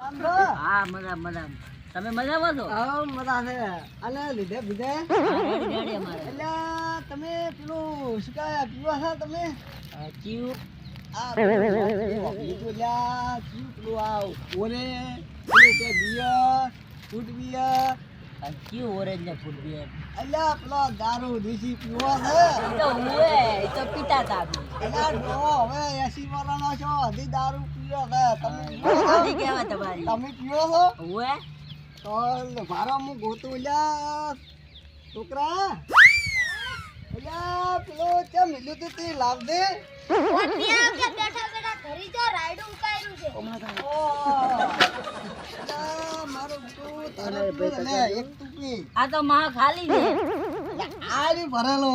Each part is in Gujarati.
હા મજા મજા. તમે મજામાં છો? હા મજા છે. લીધે બીજે? એટલે તમે પેલું શું કહેવાય પીવા છો તમે? ચીવ આ લીધું લ્યા શું પેલું આ ઓરે પેલું કે બિયર ફૂટ બિયર અ, ઓરેન્જ ને બિયર અલ્યા પેલો દારૂ દેશી પીવો છે. તો હુએ તો પીતા હતા અલ્યા ડોહો હવે એસી વર્ષનો છો હજી દારૂ પીવો છે. તમે? તમારી? તમે પીવો છો? હુએ? તો મારા હું ગોતું લ્યા છોકરા. અલ્યા પેલો ચમ મિલ્યું તું તે લાવ દે. આ તો માં ખાલી છે. આ ભરેલો.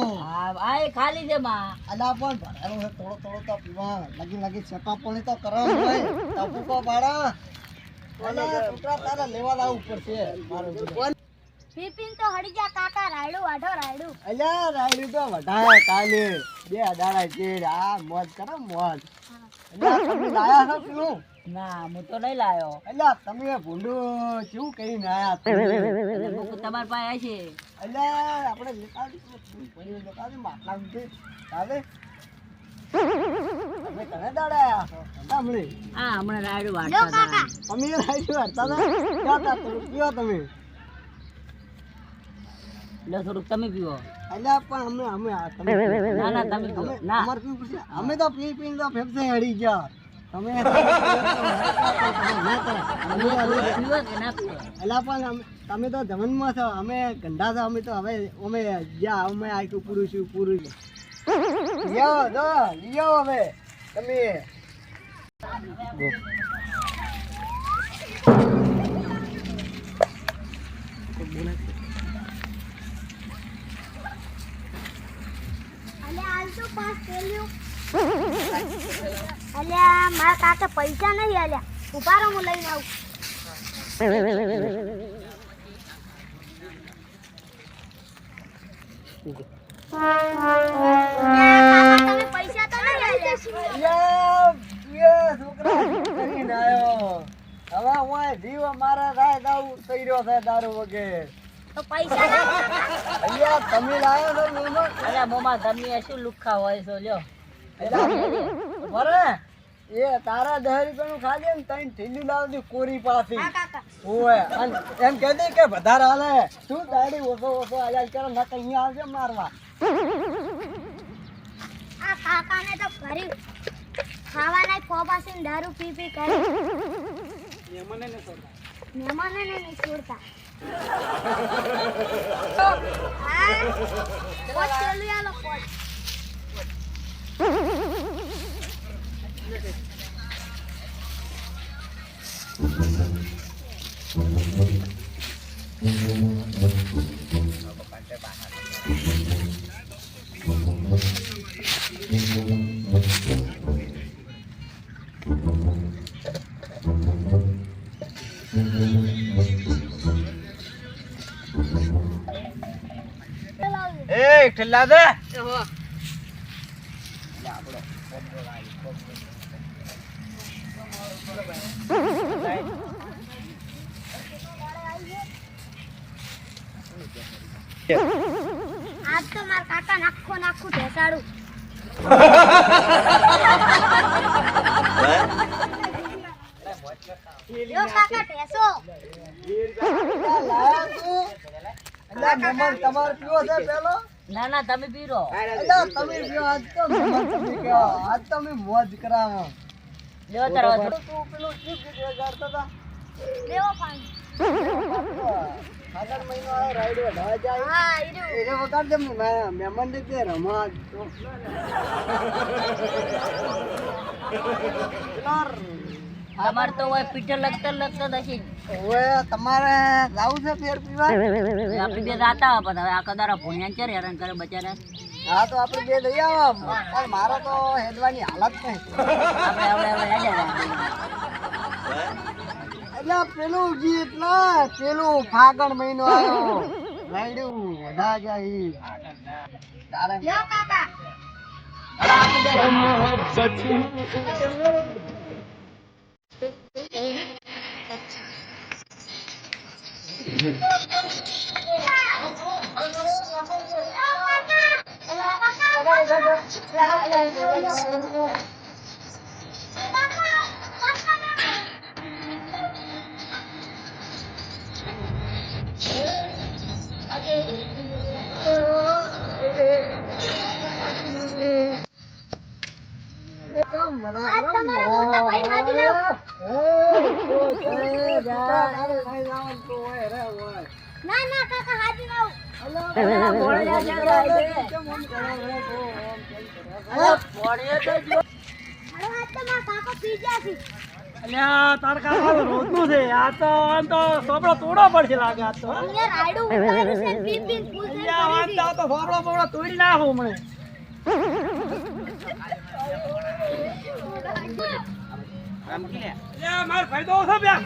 આ એ ખાલી છે માં. અલ્યા પણ ભરેલો છે થોડો થોડો તો પીવા. લગી લગી છેપા પાણી તો કરવાનું હોય. ટપુકો પાડા. અલ્યા છોકરા તારે લેવા લાવવું પડશે. મારો પીપીન તો હડી જા કાકા રાયડું વાઢો રાયડું. અલ્યા રાયડું તો વધારે કાલે બે હજાર. આ મોજ કરો મોજ. તમે લાયા છો પેલું ના હું તો નહીં લાયો. અલ્યા તમે ભૂંડું કેવું કરીને આયા તમે એટલે પાસે છે. આપણે લેતા આવીશું. ભૂંડું લેતા આવીશું, માટલા ઊંધી. ચાલે? તમે ઘણા દાડા છો? સાંભળી હા હમણાં રાયડું લો હતા. તમે રાયડું હરતા હતા? ક્યાં હતા? તમે કયો તમે. લો થોડુંક તમે પીવો અલ્યા પણ અમે અમે તમે ના ના તમે અમે ના. અમારે પીવું અમે તો પી પીને તો ફેફસે હળી ગયા. તમે પણ તમે તો જમનમાં છો. અમે ગંડા છો. અમે તો હવે અમે જ્યાં અમે આટલું પૂરું છું પૂરું છું. લ્યો જો લ્યો હવે. તમે. અલ્યા હાલ તો પાસ થયેલું પૈસા નહીં અલ્યા ઊભા રહો હું લઈને આવું પૈસા તો નહીં આયો હવે હું જીવ મારા થાય દાવ થઈ રહ્યો છે દારૂ વગેરે તો પૈસા અહીંયા તમે લાયો છો મહેમાન અલ્યા મોમાં તમે શું લુખા હોય છો લ્યો. બરે એ તારા દસ રૂપિયાનું ખાજે ને તઈ ઢીલી લાવતી કોરી પાસી ઓય અન એમ દે કે વધારે હાલે. તું દાડી ઓછો ઓછો હાલ્યા કરે ના અહીંયા આવશે મારવા. આ કાકાને તો ઘરે ખાવાના ખોબાસીને દારૂ પી પી કરે મહેમાનોને નહીં છોડતા હા એ ઠેલા આજ તો મારા કાકા નાખો નાખું ઢેસાડું કાકા ઢેસો લાયા તું અલ્યા મહેમાન તમારે પીવો છે પેલો? ના ના તમે પીરો. તમે આજ તો મોજ કરાવો લ્યો તારો તું પેલું શું કીધું ગાડતા હતા લેવો પાણી. આગળ મહિનો આવ્યો રાઈડ વધારે જાય. હા ઈરું એને વગાડ મહેમાન ને કે રમા તો. પેલા તમારે તો હોય પીઠે લગતા લગતા હશે હવે તમારે જાવું છે ફેર પીવા? આપણે બે જાતા હોય પણ હવે આખા દાડા ભૂણ્યા છે હેરાન કરે બચારા? હા તો આપણે બે લઈ આવો પણ મારો તો હેડવાની હાલત નહીં. આપણે હવે હવે હેડે એટલે પેલું ગીત ના પેલું ફાગણ મહિનો આવ્યો. રાયડું વધા જાય. તારે યો 嗯嗯嗯 અલ્યા છે આ તો સોપડો તોડો પડશે લાગે આ તો અલ્યા, તો સોપડો બોપડો તોડી નાખું હમણે માર ફાયદો અલ્યા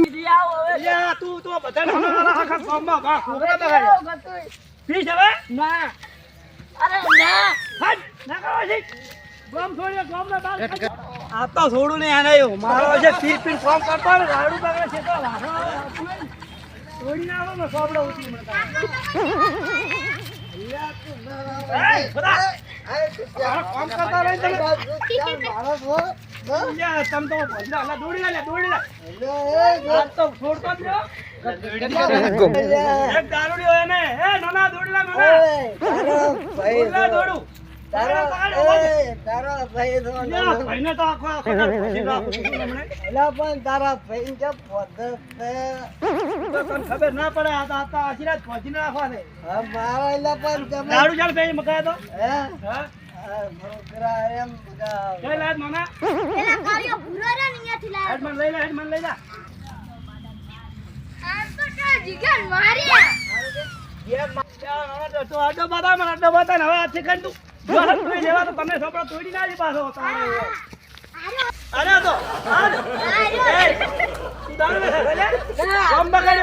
તો તું તો બધાને હમણાં આખા ગામમાં બા ખોખરા બગાડ્યા. પીશ હવે ના અરે ના હટ! ના કરો છે. ગામ છોડીને ગામના બહાર કાઢો. આ તો છોડું નહીં આને મારો છે પીર પીર ફોન કરતો ને બગડે છે તો. ને મળતા. બધા. મારો રહી તમે. અલ્યા, તારા ભાઈ તને ખબર ના પડે આ તો તો આશીર્વાદ પહોંચી નાખવા દે મારા એલા પણ દારૂ બે મકાય તો હે હા બધા રે લે આ તો તો હવે જો તો તમે છોકરો તોડી ના પાછો તમારે અરે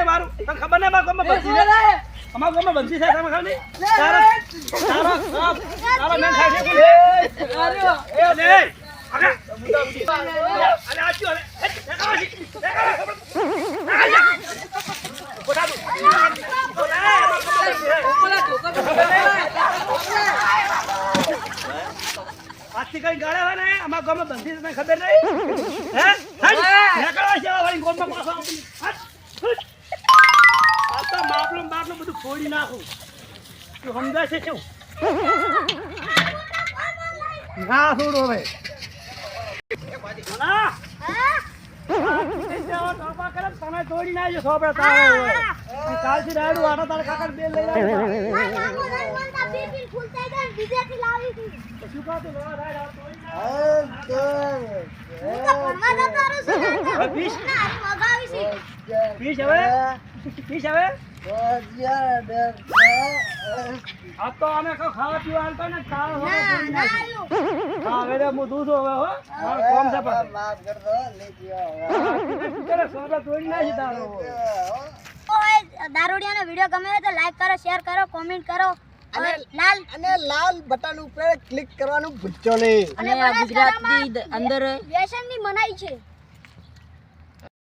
મારું? તને ખબર ગમમાં બંસી છે અમારા ગમમાં બંસી છે ખબર નહીં તારો તારો બાપ, તારો મેં ખાય છે કોણ? એ લે આગળ. અલે આ શું? અલે, એ, દેખાવા છે. દેખાવા, ખબર. આ જા. ઊભો થા તું. ઊભો થા, એમાં ખબર નથી. આજથી કઈ ગાળે હોય ને? અમારા ગામમાં બંધી તને ખબર નહીં? હે? નીકળવા છે વાળી ગામમાં પાછો. આ તો બાપલું બધું ફોડી નાખું. તું સમજાય છે શું ના છોડો હવે. તમે તોડી નાખજો સોપડા કાલથી રાડું આનો તારે કાકા બે લઈ આવ્યો. ને બીજેથી લાવી હતી તો શું કહો તું, લેવા રાયડા તોડી નાખ. તો હું જતો રહું છું ને. ના, મગાવી છે. પીશ હવે? પીશ હવે? આ તો અમે કહો ખાવા પીવા હાલતા ને તાળ હવે ના, તોડી ના નાખી. આલું. હા હવે હું દૂધ હવે હો. મારું કામ છે પણ ત્યારે સોદા તોડી નાખી તારો. દારૂડિયાનો વીડિયો ગમે તો લાઈક કરો શેર કરો કોમેન્ટ કરો. અને લાલ અને લાલ બટન ઉપર ક્લિક કરવાનું ભૂલશો નહીં. અને આ ગુજરાતની અંદર વ્યસનની મનાઈ છે.